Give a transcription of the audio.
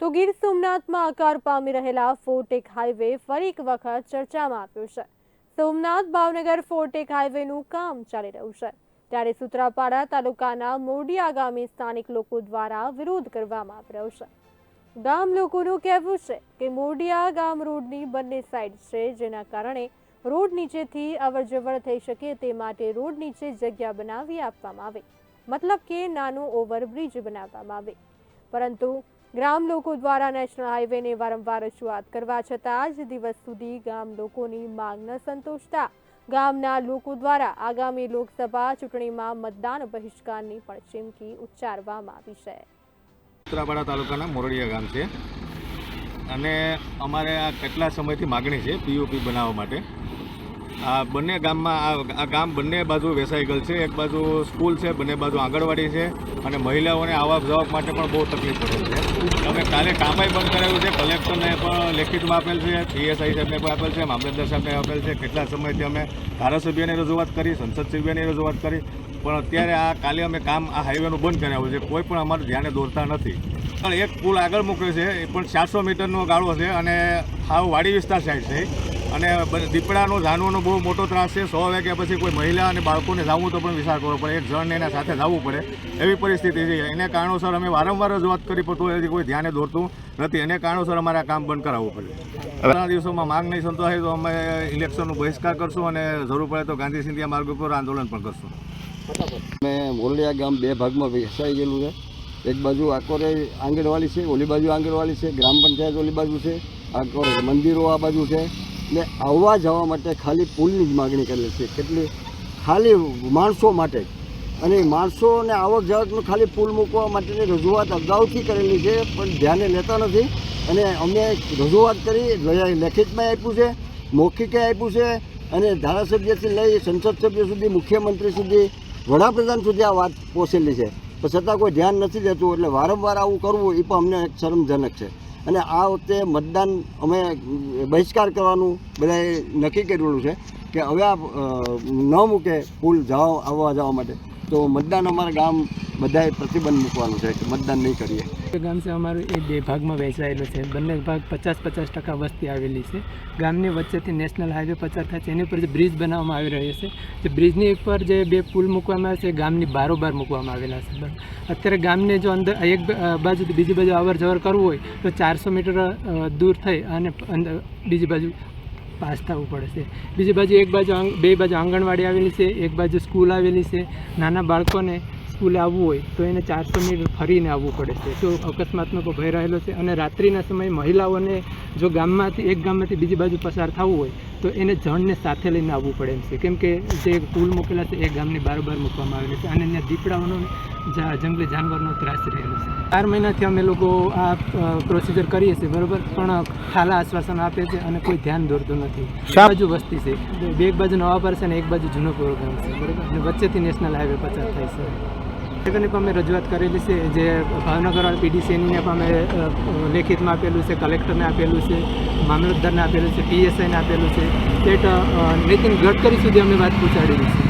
તો ગીર સોમનાથમાં આકાર પામી રહેલા ફોર્ટેક હાઈવે ફરી એક વખત ચર્ચામાં આવ્યો છે. સોમનાથ ભાવનગર ફોર્ટેક હાઈવેનું કામ ચાલી રહ્યું છે. ત્યારે સુત્રાપાડા તાલુકાના મોડિયા ગામે સ્થાનિક લોકો દ્વારા વિરોધ કરવામાં આવી રહ્યો છે. ગામ લોકોનું કહેવું છે કે મોડિયા ગામ રોડની બંને સાઈડ છે, જેના કારણે રોડ નીચેથી અવરજવર થઈ શકે તે માટે રોડ નીચે જગ્યા બનાવી આપવામાં આવે. મતલબ કે નાનું ઓવરબ્રિજ બનાવવામાં આવે. પરંતુ ગ્રામ લોકો દ્વારા નેશનલ હાઈવેને વારંવાર રજૂઆત કરવા છતાં આજ દિવસ સુધી ગામ લોકોની માંગ ન સંતોષતા ગામના લોકો દ્વારા આગામી લોકસભા ચૂંટણીમાં મતદાન બહિષ્કારની પણ ચીમકી ઉચ્ચારવામાં આવી છે. ઉત્તરાપાડા તાલુકાના મોરડિયા ગામ છે. અને અમારે આ કેટલા સમયથી માગણી છે પીઓપી બનાવવા માટે. આ બંને ગામમાં આ ગામ બંને બાજુ વેસાઈ ગયેલ છે. એક બાજુ સ્કૂલ છે, બંને બાજુ આંગણવાડી છે અને મહિલાઓને આવક જાવક માટે પણ બહુ તકલીફ પડે છે. અમે કાલે કામય બંધ કરાવ્યું છે. કલેક્ટરને પણ લેખિતમાં આપેલ છે પીએસઆઈ સાહેબને પણ આપેલ છે, મામલતદાર સાહેબને આપેલ છે. કેટલા સમયથી અમે ધારાસભ્યને રજૂઆત કરી, સંસદ સભ્યની રજૂઆત કરી. પણ અત્યારે આ કાલે અમે કામ આ હાઈવેનું બંધ કરાવ્યું છે. કોઈ પણ અમારું ધ્યાને દોરતા નથી. પણ એક પુલ આગળ મૂક્યો છે. એ પણ ચારસો મીટરનો ગાળો છે અને હાવ વાડી વિસ્તાર સાઈડ છે. અને દીપડાનું જાનવરનો બહુ મોટો ત્રાસ છે. સો વાગ્યા પછી કોઈ મહિલા અને બાળકોને જવું તો પણ વિચાર કરવો પડે. એક જણને એના સાથે જવું પડે. એવી પરિસ્થિતિ છે. એને કારણોસર અમે વારંવાર રજૂઆત કરી, પણ તો કોઈ ધ્યાને દોરતું નથી. એને કારણોસર અમારે કામ બંધ કરાવવું પડે. આવનારા દિવસોમાં માંગ નહીં સંતોષાય તો અમે ઇલેક્શનનો બહિષ્કાર કરશું અને જરૂર પડે તો ગાંધી સિંધિયા માર્ગ ઉપર આંદોલન પણ કરશું. અમે મોરલિયા ગામ બે ભાગમાં વહેંચાઈ ગયેલું છે. એક બાજુ આકોરે આંગણવાડી છે, ઓલી બાજુ આંગણવાડી છે, ગ્રામ પંચાયત ઓલી બાજુ છે, આકોરે મંદિરો આ બાજુ છે. ને આવવા જવા માટે ખાલી પુલની જ માગણી કરેલી છે. કેટલી? ખાલી માણસો માટે. અને માણસોને આવક જાવકનું ખાલી પુલ મૂકવા માટેની રજૂઆત અગાઉથી કરેલી છે, પણ ધ્યાને લેતા નથી. અને અમે રજૂઆત કરી લેખિતમાં આપ્યું છે, મૌખિકે આપ્યું છે, અને ધારાસભ્યથી લઈ સંસદ સભ્ય સુધી, મુખ્યમંત્રી સુધી, વડાપ્રધાન સુધી આ વાત પહોંચેલી છે. પણ છતાં કોઈ ધ્યાન નથી દેતું, એટલે વારંવાર આવું કરવું એ પણ અમને શરમજનક છે. અને આ વખતે મતદાન અમે બહિષ્કાર કરવાનું બધાએ નક્કી કરેલું છે કે હવે આ ન મૂકે પુલ જવા આવવા, જવા માટે. તો મતદાન અમારા ગામ બધાએ પ્રતિબંધ મૂકવાનું છે કે મતદાન નહીં કરીએ. ગામ છે અમારું, એ બે ભાગમાં વહેંચાયેલું છે. બંને ભાગ પચાસ પચાસ ટકા વસ્તી આવેલી છે. ગામની વચ્ચેથી નેશનલ હાઈવે પસાર થાય છે. એની ઉપર જે બ્રિજ બનાવવામાં આવી રહ્યો છે. જે બ્રિજની ઉપર જે બે પુલ મૂકવામાં આવે છે, એ ગામની બારોબાર મૂકવામાં આવેલા છે. અત્યારે ગામને જો અંદર એક બાજુ બીજી બાજુ અવર જવર કરવું હોય, તો ચારસો મીટર દૂર થઈ અને અંદર બીજી બાજુ પાસ થવું પડે છે. બીજી બાજુ એક બાજુ બે બાજુ આંગણવાડી આવેલી છે, એક બાજુ સ્કૂલ આવેલી છે. નાના બાળકોને સ્કૂલે આવવું હોય તો એને ચારસો મીટર ફરીને આવવું પડે છે. તો અકસ્માતનો ભય રહેલો છે અને રાત્રિના સમયે મહિલાઓને જો ગામમાંથી, એક ગામમાંથી બીજી બાજુ પસાર થવું હોય તો એને જણને સાથે લઈને આવવું પડે છે. કેમ કે જે પુલ મૂકેલા છે એ ગામની બારોબાર મૂકવામાં આવેલી છે. અને ત્યાં દીપડાઓનો જંગલી જાનવરનો ત્રાસ રહેલો છે. ચાર મહિનાથી અમે લોકો આ પ્રોસિજર કરીએ છીએ બરાબર? પણ ખાલા આશ્વાસન આપે છે અને કોઈ ધ્યાન દોરતું નથી. બાજુ વસ્તી છે. બે એક બાજુ નવા પર છે અને એક બાજુ જૂનો પ્રોગ્રામ છે બરાબર? અને વચ્ચેથી નેશનલ હાઈવે પસાર થાય છે. એની પણ અમે રજૂઆત કરેલી છે જે ભાવનગર પીડીસીને પણ અમે લેખિતમાં આપેલું છે કલેક્ટરને આપેલું છે મામલતદારને આપેલું છે પીએસઆઈને આપેલું છે. સ્ટેટ નીતિન ગડકરી સુધી અમે વાત પહોંચાડેલી છે.